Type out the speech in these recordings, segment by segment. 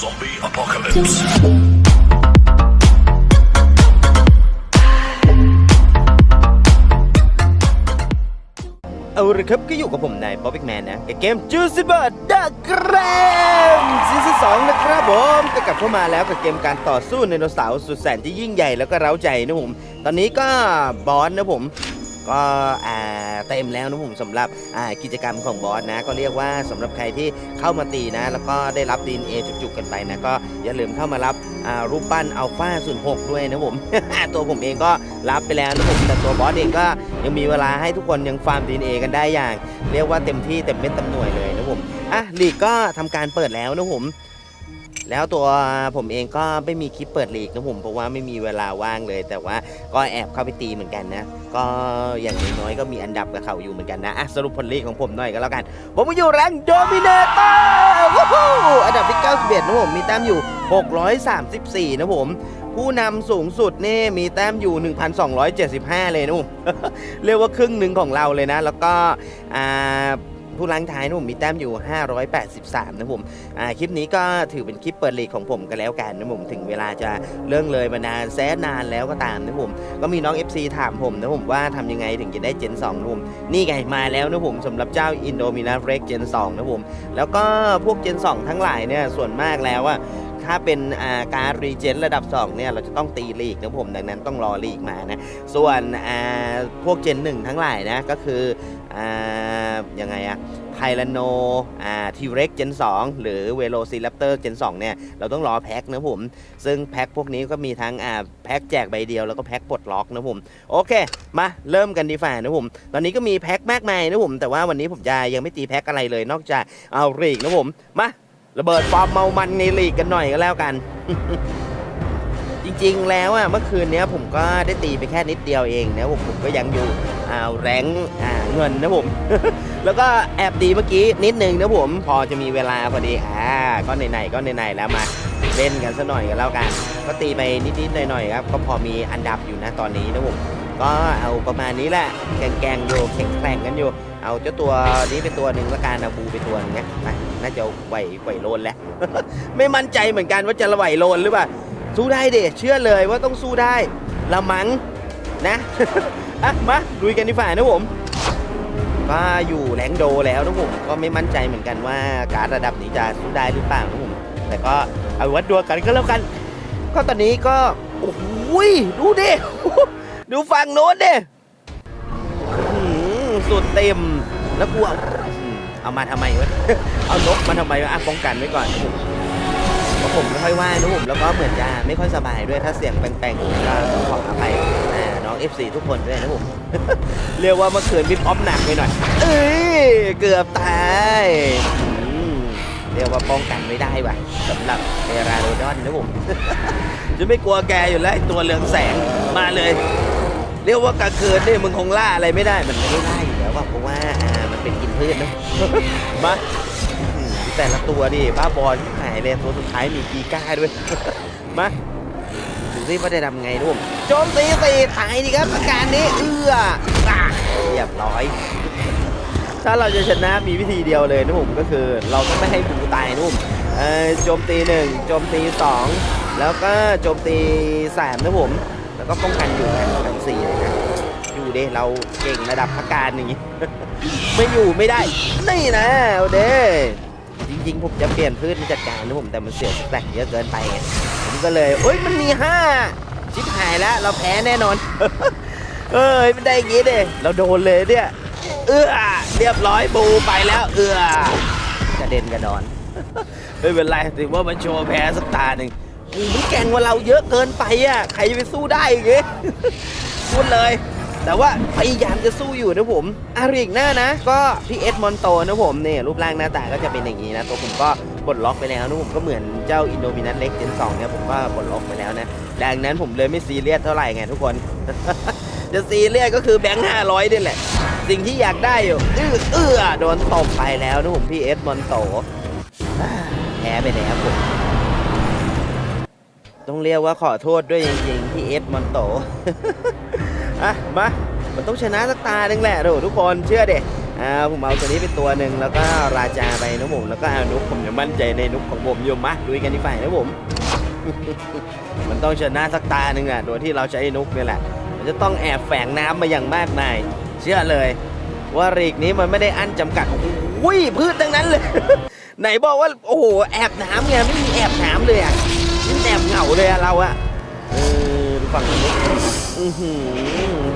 Zombie apocalypse. เอาละครับก็อยู่กับผมนายป๊อปปี้แมนนะกับเกมจูซิบัตดักแกรมซีซั่นสองนะครับผมก็กลับเข้ามาแล้วกับเกมการต่อสู้ไดโนเสาร์สุดแสนที่ยิ่งใหญ่แล้วก็เร้าใจนะผม ตอนนี้ก็บอสนะผม ก็อ่า เต็มแล้วนะผมสำหรับกิจกรรมของบอสนะ ก็เรียกว่าสำหรับใครที่เข้ามาตีนะ แล้วก็ได้รับ DNA จุกๆกันไปนะก็อย่าลืมเข้ามารับรูปปั้นอัลฟาศูนย์หกด้วยนะผม ตัวผมเองก็รับไปแล้วนะผมแต่ตัวบอสเองก็ยังมีเวลาให้ทุกคนยังฟาร์ม DNA กันได้อย่าง เรียกว่าเต็มที่เต็มเม็ดเต็มหน่วยเลยนะผมอะลีกก็ทำการเปิดแล้วนะผม แล้วตัวผมเองก็ไม่มีคลิปเปิดลีกนะผมเพราะว่าไม่มีเวลาว่างเลย แต่ว่าก็แอบเข้าไปตีเหมือนกันนะก็อย่างน้อยก็มีอันดับกับเขาอยู่เหมือนกันนะอะสรุปผลลีกของผมหน่อยก็แล้วกัน ผมอยู่แรงโดมิเนเตอร์อันดับที่ 91นะผมมีแต้มอยู่ 634 นะผมผู้นำสูงสุดนี่มีแต้มอยู่ 1,275 เลยนะผมเรียกว่าครึ่งหนึ่งของเราเลยนะ แล้วก็อ่า ผู้ล้างท้ายนะผมมีแต้มอยู่ 583 นะผมอ่าคลิปนี้ก็ถือเป็นคลิปเปิดลีกของผมกันแล้วกันนะผมถึงเวลาจะเรื่องเลยมานานแสนนานแล้วก็ตามนะผมก็มีน้อง FC ถามผมนะผมว่าทำยังไงถึงจะได้เจน2นะผมนี่ไงมาแล้วนะผมสำหรับเจ้า Indominus Rex Gen 2นะผมแล้วก็พวกเจน2 ทั้งหลายเนี่ยส่วนมากแล้วอะ ถ้าเป็นาการรีเจนระดับ 2 เนี่ย เราจะต้องตีลีกนะผมดังนั้นต้องรอลีกมานะ ส่วนอ่าพวก Gen 1ทั้งหลายนะ ก็คืออยังไงอะไทแรนโนอ่าทีเร็กเจน2 หรือเวโรซีแรปเตอร์เจน2เนี่ย เราต้องรอแพ็คนะผม ซึ่งแพ็คพวกนี้ก็มีทั้งแพ็คแจกใบเดียวแล้วก็แพ็คปลดล็อกนะผม โอเค มาเริ่มกันดีฝ่านะผม ตอนนี้ก็มีแพ็คมากมายนะผม แต่ว่าวันนี้ผมจะยังไม่ตีแพ็คอะไรเลยนอกจากเอาลีกนะผม มา ระเบิดฟอร์มเมามันในลีกกันหน่อยก็แล้วกัน จริงๆแล้วอะเมื่อคืนเนี้ยผมก็ได้ตีไปแค่นิดเดียวเองนะผมผมก็ยังอยู่อ่าแรงอ่าเงินนะผม แล้วก็แอบดีเมื่อกี้นิดนึงนะผมพอจะมีเวลาพอดีอ่าก็ไหนๆก็ไหนๆแล้วมาเล่นกันซะหน่อยกันแล้วกัน ก็ตีไปนิดๆหน่อยๆครับก็พอมีอันดับอยู่นะตอนนี้นะผม ก็เอาประมาณนี้แหละแกงๆอยู่แข่งๆกันอยู่ เอาเจ้าตัวนี้เป็นตัวหนึ่งละกันเอาบูเป็นตัวนึงนะน่าจะไหวไหวโลนแล้วไม่มั่นใจเหมือนกันว่าจะไหวโลนหรือเปล่าสู้ได้เดเชื่อเลยว่าต้องสู้ได้ละมังนะอะมาลุยกันดีฝ่านะผมก็อยู่แรงโดแล้วนะผมก็ไม่มั่นใจเหมือนกันว่าการระดับนี้จะสู้ได้หรือเปล่านะผมแต่ก็เอาวัดดวงกันก็แล้วกัน ก็ตอนนี้ก็โอ้โหยดูดิ ดูฝั่งโน้นดิสุดเต็ม แล้วกูเอาเอามาทำไมวะ เอานกมาทำไมวะอะป้องกันไว้ก่อนผมเพราะผมไม่ค่อยว่างนะผมแล้วก็เหมือนจะไม่ค่อยสบายด้วยถ้าเสียงแป้งๆก็ต้องขออภัยน้อง F4 ทุกคนด้วยนะผม เรียกว่าเมื่อคืนวิปออฟหนักไปหน่อย เอ้ยเกือบตายเรียกว่าป้องกันไม่ได้ว่ะสำหรับเอราโดดอนนะผมจะไม่กลัวแกอยู่แล้วตัวเรืองแสงมาเลย เรียกว่ากลางคืนนี่มึงคงล่าอะไรไม่ได้มันไม่ได้ล่าอยู่แล้วว่ะเพราะว่าอ่ามันเป็นกินพืชนะ มาอื้อหือแต่ละตัวดิบ้าบอลหายเลยตัวสุดท้ายมีกีก้าด้วย มาดูสิว่าได้ทำไงนุ่มโจมตีสี่ตายดีครับอาการนี้เอื้ออะเรียบร้อย ถ้าเราจะชนะมีวิธีเดียวเลยนะผมก็คือเราต้องไม่ให้บูตายนุ่มเอ่อโจมตีหนึ่งโจมตีสองแล้วก็โจมตีสามนะผม แล้วก็ป้องกันอยู่นะทั้งสี่เลยนะอยู่เด้เราเก่งระดับพักการอย่างงี้ ไม่อยู่ไม่ได้ นี่นะเอาเด้จริงๆผมจะเปลี่ยนพืชมาจัดการนะผมแต่มันเสียสแต็กเยอะเกินไปไงผมก็เลยเอ้ยมันมีห้าชิบหายแล้วเราแพ้แน่นอน เอ้ยมันได้อย่างงี้เด้เราโดนเลยเนี่ยเอื้อเรียบร้อยบูไปแล้วเอื้อกระเด็นกระดอนไม่เป็นไรถือว่ามันโชว์แพ้สักตาหนึ่ง โอ้โหมันแก่งว่าเราเยอะเกินไปอะใครจะไปสู้ได้อย่างงี้พูดเลย แต่ว่าพยายามจะสู้อยู่นะผมอาริกหน้านะ ก็พี่เอสมอนโตนะผมเนี่ยรูปร่างหน้าตาก็จะเป็นอย่างนี้นะตัวผมก็ปลดล็อกไปแล้วนะผมก็เหมือนเจ้าอินโดมินัสเล็กเจนสองเนี่ยผมก็ปลดล็อกไปแล้วนะดังนั้นผมเลยไม่ซีเรียสเท่าไหร่ไงทุกคน จะซีเรียสก็คือแบงค์ห้าร้อยนี่แหละ สิ่งที่อยากได้อยู่เอื้อเอื้อโดนตบไปแล้วนะผมพี่เอสมอนโตแพ้ไปแล้วผม ต้องเรียกว่าขอโทษด้วยจริงๆพี่เอสมอนโตอะมามันต้องชนะสักตาหนึ่งแหละโถทุกคนเชื่อเด็อ่าผมเอาตัวนี้เป็นตัวหนึ่งแล้วก็ราจาไปนะผมแล้วก็เอานุกผมยังมั่นใจในนุกของผมอยู่มาลุยกันที่ฝ่ายนะผม มันต้องชนะสักตาหนึ่งอะโดยที่เราใช้นุกนี่แหละ มันจะต้องแอบแฝงน้ำมาอย่างมากมาย เชื่อเลย ว่ารีกนี้มันไม่ได้อั้นจำกัดโอ้ยพืชทั้งนั้นเลย ไหนบอกว่าโอ้โหแอบน้ำไงไม่มีแอบน้ำเลยอะ แอบเหงาเลยอะเราอะเออดูฝั่งนี้อือหือ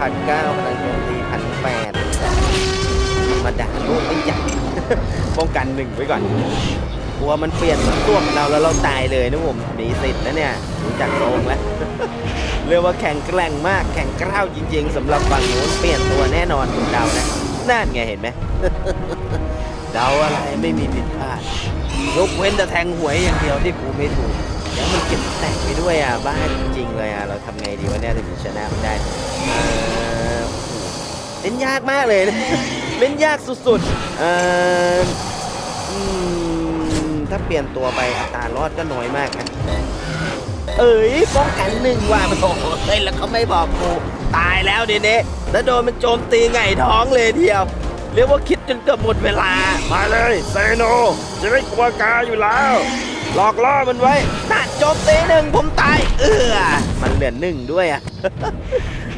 พันเก้าพลังโจมตีพันแปดธรรมดาโลกไม่ใหญ่ป้องกันหนึ่งไว้ก่อนกลัวมันเปลี่ยนมาตัวเราแล้วเราตายเลยนะผมมีสิทธิ์นะเนี่ยรู้จักโซงแล้วเรียกว่าแข็งแกร่งมากแข็งกร้าวจริง ๆสำหรับฝั่งนู้นเปลี่ยนตัวแน่นอนผมเดานะนั่นไงเห็นไหมเดาอะไรไม่มีผิดพลาดยกเว้นแต่แทงหวยอย่างเดียวที่กูไม่ถูก แล้วมันเก็บแตกไปด้วยอะ บ้าจริงๆเลยอะ เราทำไงดีวะเนี่ยถึงจะชนะมันได้เออเล่นยากมากเลยนะเล่นยากสุดๆเอ่อถ้าเปลี่ยนตัวไปอัตรารอดก็น้อยมากนะเอ้ยป้องกันหนึ่งว่ะมันโอ้โหเฮ้ยแล้วเขาไม่บอกกูตายแล้วเดเน่แล้วโดนมันโจมตีไงท้องเลยเดียวเรียกว่าคิดจนเกือบหมดเวลา มาเลยเซโนจะไม่กลัวกาอยู่แล้ว หลอกล่อมันไว้น่ะโจมตีหนึ่งผมตาย เออมันเหลือหนึ่งด้วยอะ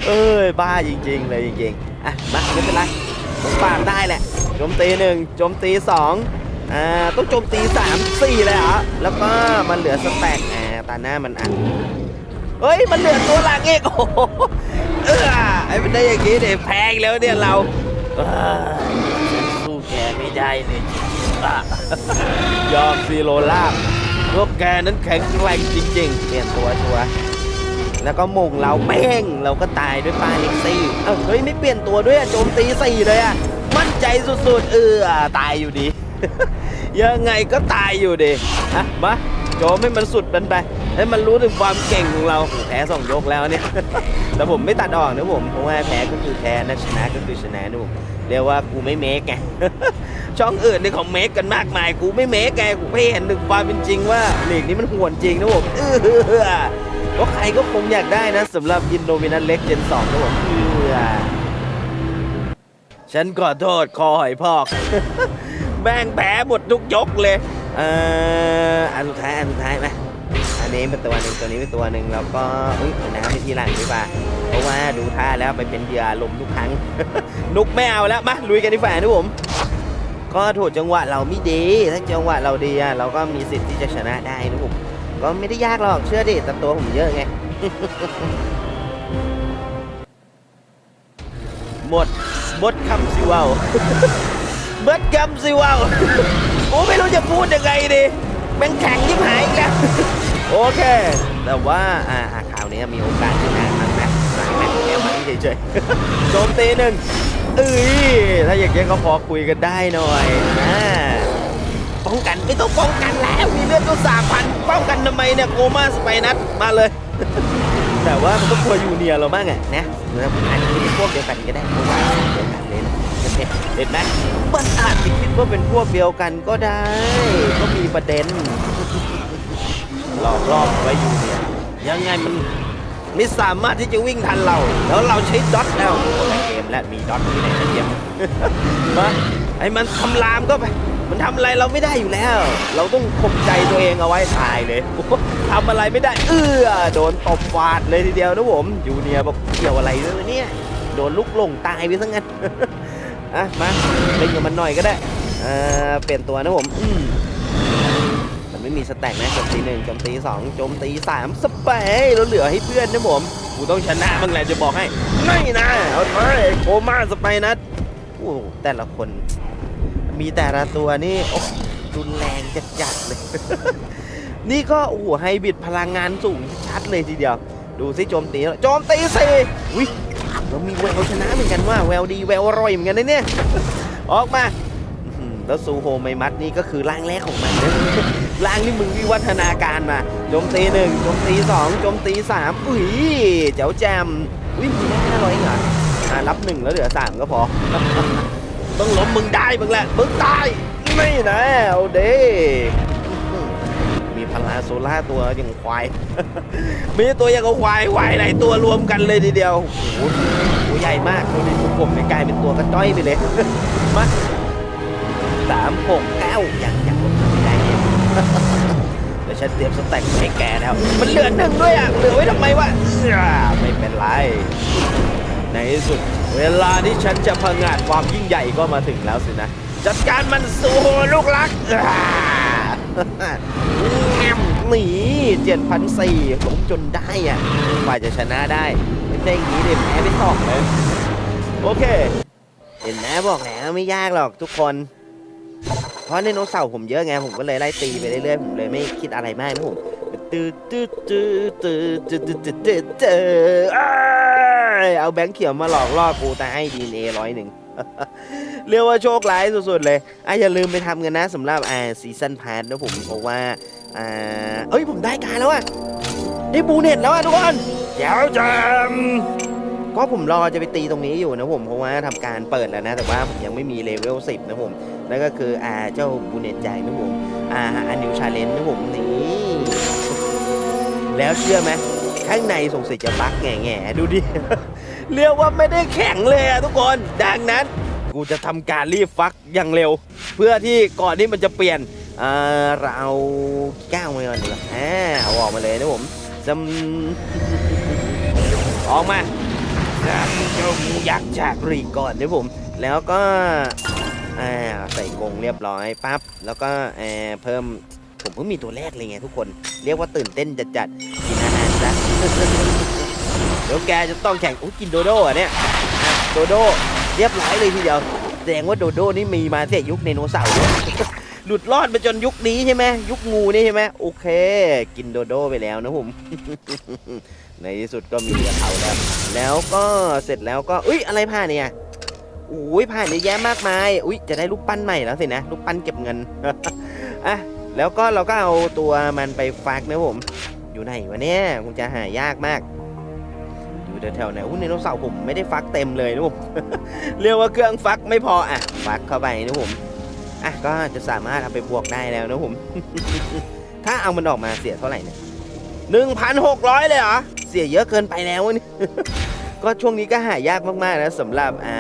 เอ้ยบ้าจริง ๆ เลยจริงๆอะมาไม่เป็นไรผมปาดได้แหละโจมตีหนึ่งโจมตีสองอ่าต้องโจมตีสามสี่เลยเหรอแล้วก็มันเหลือสแต็กอ่าตาหน้ามันอันเฮ้ยมันเหลือตัวหลังอีกโอ้โหเออไอ้มันได้อย่างนี้เดี๋ยแพงแล้วเนี่ยเราสู้แกไม่ได้เลยจริงๆอะยอมซีโรลา พวกแกนั้นแข็งแกร่งจริง ๆ เปลี่ยนตัวชัวร์แล้วก็มงเราเป้งเราก็ตายด้วยปลาเล็กซี่เอ้าเฮ้ยไม่เปลี่ยนตัวด้วยอะโจมตีสี่เลยอะมั่นใจสุดๆ เออตายอยู่ดี ยังไงก็ตายอยู่ดีอะมาโจมให้มันสุดมันไปให้มันรู้ถึงความเก่งของเราแพ้สองยกแล้วเนี่ยแต่ผมไม่ตัดออกนะผมเพราะว่าแพ้ก็คือแพ้นะชนะก็คือชนะนะผมเรียกว่ากูไม่เมคไง ช่องอื่นนี่เขาเมคกันมากมาย กูไม่เมคไงกูไม่เห็นถึงความเป็นจริงว่าเหลีกนี้มันห่วนจริงนะผมเออก็ใครก็คงอยากได้นะสำหรับยินโดมินันเล็กเจนสองนะผมเออฉันขอโทษคอหอยพอกแม่งแพ้หมดทุกยกเลยเอ่ออันสุดท้ายอันสุดท้ายไหมอันนี้เป็นตัวหนึ่งตัวนี้เป็นตัวหนึ่งแล้วก็เอ้ยน้ำไปทีหลังดีกว่าเพราะว่าดูท่าแล้วไปเป็นเหยื่อลมทุกครั้ง นุกไม่เอาแล้วมาลุยกันดีกว่านะผม ก็ถูกจังหวะเราไม่ดี ถ้าจังหวะเราดีอะเราก็มีสิทธิ์ที่จะชนะได้นะผมก็ไม่ได้ยากหรอกเชื่อดิแต่ตัวผมเยอะไง หมดหมดคำสิว่าเบิดคำสิว่ากูไม่รู้จะพูดยังไงดีแม่งแข็งยิบหายอีกแล้วโอเค แต่ว่าอ่าอ่าคาวนี้มีโอกาสชนะมันนะหลังแม่งแค่มันเฉยๆโจมตีหนึ่ง เอ้ยถ้าอย่างเงี้ยก็พอคุยกันได้หน่อยอ่าป้องกันไม่ต้องป้องกันแล้วมีเลือดตัวสามพันป้องกันทำไมเนี่ยโกมาสไปนัทมาเลย แต่ว่ามันก็กลัวยูเนียเราบ้างอะนะหรืออาจจะคิดเป็นพวกเดียวกันก็ได้เพราะว่าเดียวกันเลยนะเห็นไหมมันอาจจะคิดว่าเป็นพวกเดียวกันก็ได้ ก็มีประเด็นหลอกล่อไว้อยู่เนี่ยยังไงมันไม่สามารถที่จะวิ่งทันเรา แล้วเราใช้ดอทแล้ว และมีดอทที่ไหนในเกมมาไอ้มันทำลามก็ไป มันทำอะไรเราไม่ได้อยู่แล้ว เราต้องข่มใจตัวเองเอาไว้ตายเลยทำอะไรไม่ได้ เอื้อโดนตบฟาดเลยทีเดียวนะผมยูเนียร์บอกเกี่ยวอะไรด้วยวะเนี่ยโดนลุกหลงตายไปซะงั้นอะมาเล่นกับมันหน่อยก็ได้เอ่อเปลี่ยนตัวนะผมอืมมันไม่มีสแต็กนะโจมตีหนึ่งโจมตีสองโจมตีสามสเปรย์แล้วเหลือให้เพื่อนนะผม กูต้องชนะบ้างแหละจะบอกให้ ไม่นะเอาไปโคม่าสไปนัทโอ้แต่ละคน มีแต่ละตัวนี่โอ้รุนแรงจัดๆเลย นี่ก็โอ้โหไฮบริดพลังงานสูงชัดเลยทีเดียว ดูซิโจมตีโจมตีสี่วิเรามีแววชนะเหมือนกันว่าแววดีแววอร่อยเหมือนกันนะเนี่ย ออกมา แล้วซูโฮไมมัดนี่ก็คือร่างแรกของมันนะร่างที่มึงวิวัฒนาการมาโจมตีหนึ่งโจมตีสองโจมตีสามอุ้ยเจ๋วแจมอุ้ยมีแค่ห้าร้อยเหรออ่ารับหนึ่งแล้วเหลือสามก็พอ ต้องล้มมึงได้มึงแหละมึงตายไม่นะเอาเด้มีพลาโซล่าตัวอย่างควาย มีตัวอย่างกับควายควายหลายตัวรวมกันเลยทีเดียวโอ้โหตัวใหญ่มากตัวนี้ผมเนี่ยกลายเป็นตัวกระจ้อยไปเลยมา สามหกเก้ายังยังลดไม่ได้เนี่ยเดี๋ยวฉันเตรียมสแต็กไว้ให้แกแล้ว มันเหลือหนึ่งด้วยอะ เหลือไว้ทำไมวะไม่เป็นไร ในที่สุด เวลาที่ฉันจะพังงาดความยิ่งใหญ่ก็มาถึงแล้วสินะ จัดการมันสู่ลูกรักแงมหนีเจ็ดพันสี่ล้มจนได้อะกว่าจะชนะได้ไม่ได้อย่างนี้เด็แพ้ไปสองเลย โอเค เห็นไหมบอกแล้วไม่ยากหรอกทุกคน เพราะไดโนเสาร์ผมเยอะไงผมก็เลยไล่ตีไปเรื่อยๆผมเลยไม่คิดอะไรมากนะผมตื้อตื้อตื้อตื้อตื้อตื้อตื้อตื้อตื้ออ้ายเอาแบงค์เขียวมาหลอกล่อกูแต่ให้ดีเอร้อยหนึ่งเรียกว่าโชคร้ายสุดๆเลยอะอย่าลืมไปทำกันนะสำหรับอ่าซีซันพาร์ทนะผมเพราะว่าอ่าเอ้ยผมได้การแล้วอะได้บูเน็ตแล้วอะทุกคนแจ๋วจังก็ผมรอจะไปตีตรงนี้อยู่นะผมเพราะว่าทำการเปิดแล้วนะ แต่ว่าผมยังไม่มีเลเวล10นะผม นั่นก็คืออ่าเจ้าบูเนตใจนะผมอ่าอันนิวชาเลนนะผมนี่แล้วเชื่อไหมข้างในสงสัยจะบั๊กแง่ๆดูดิ เรียกว่าไม่ได้แข็งเลยอะทุกคน ดังนั้น กูจะทำการรีบฟักอย่างเร็ว เพื่อที่ก่อนที่มันจะเปลี่ยนอ่าเราเอาก้าวมาก่อนดีกว่าอ่าเอาออกมาเลยนะผมจำออกมาจำจ้าหมูยักษ์จากรีก่อนนะผม แล้วก็ อ่าใส่กรงเรียบร้อยปั๊บแล้วก็เออเพิ่มผมเพิ่งมีตัวแรกเลยไงทุกคน เรียกว่าตื่นเต้นจัดๆกินอาหารซะเดี๋ยวแกจะต้องแข่งอุ้กินโดโด้อะเนี่ยอะโดโด้เรียบร้อยเลยทีเดียวแสดงว่าโดโด้นี่มีมาตั้งยุคไดโนเสาร์หลุดรอดไปจนยุคนี้ใช่ไหมยุคงูนี่ใช่ไหมโอเค กินโดโด้ไปแล้วนะผมในที่สุดก็มีกระเขาแล้ว แล้วก็เสร็จแล้วก็อุ้ยอะไรผ่านเนี่ย อุ้ยผ่านเยอะแยะมากมายอุ้ยจะได้รูปปั้นใหม่แล้วสินะรูปปั้นเก็บเงินอะแล้วก็เราก็เอาตัวมันไปฟักนะผม อยู่ไหนวะเนี่ยคงจะหายากมาก อยู่แถวๆไหนอุ้ยไดโนเสาร์ผมไม่ได้ฟักเต็มเลยนะผมเรียกว่าเครื่องฟักไม่พออะฟักเข้าไปนะผมอะก็จะสามารถเอาไปบวกได้แล้วนะผม ถ้าเอามันออกมาเสียเท่าไหร่เนี่ยหนึ่งพันหกร้อยเลยเหรอเสียเยอะเกินไปแล้วนี่ก็ช่วงนี้ก็หายากมากๆนะสำหรับอ่า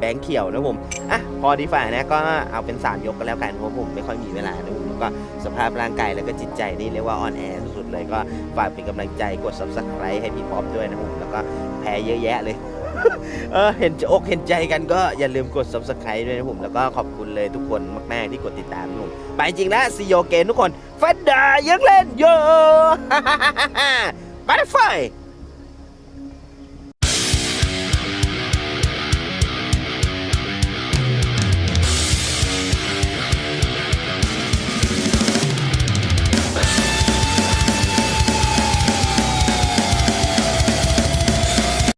แบงค์เขียวนะผมอะพอดีฝ่านะก็เอาเป็น 3 ยกกันแล้วกันเพราะผมไม่ค่อยมีเวลานะผมแล้วก็สภาพร่างกายแล้วก็จิตใจนี่เรียกว่าอ่อนแอสุดๆเลยก็ฝากเป็นกำลังใจกด subscribe ให้พี่ป๊อปด้วยนะผมแล้วก็แพ้เยอะแยะเลยเออเห็นจะอกเห็นใจกันก็อย่าลืมกด subscribe ด้วยนะผม แล้วก็ขอบคุณเลยทุกคนมาก ๆ ที่กดติดตามนะผมไปจริงแล้วซีโยเกนทุกคนฟันดายังเล่นเยอะไปไฟ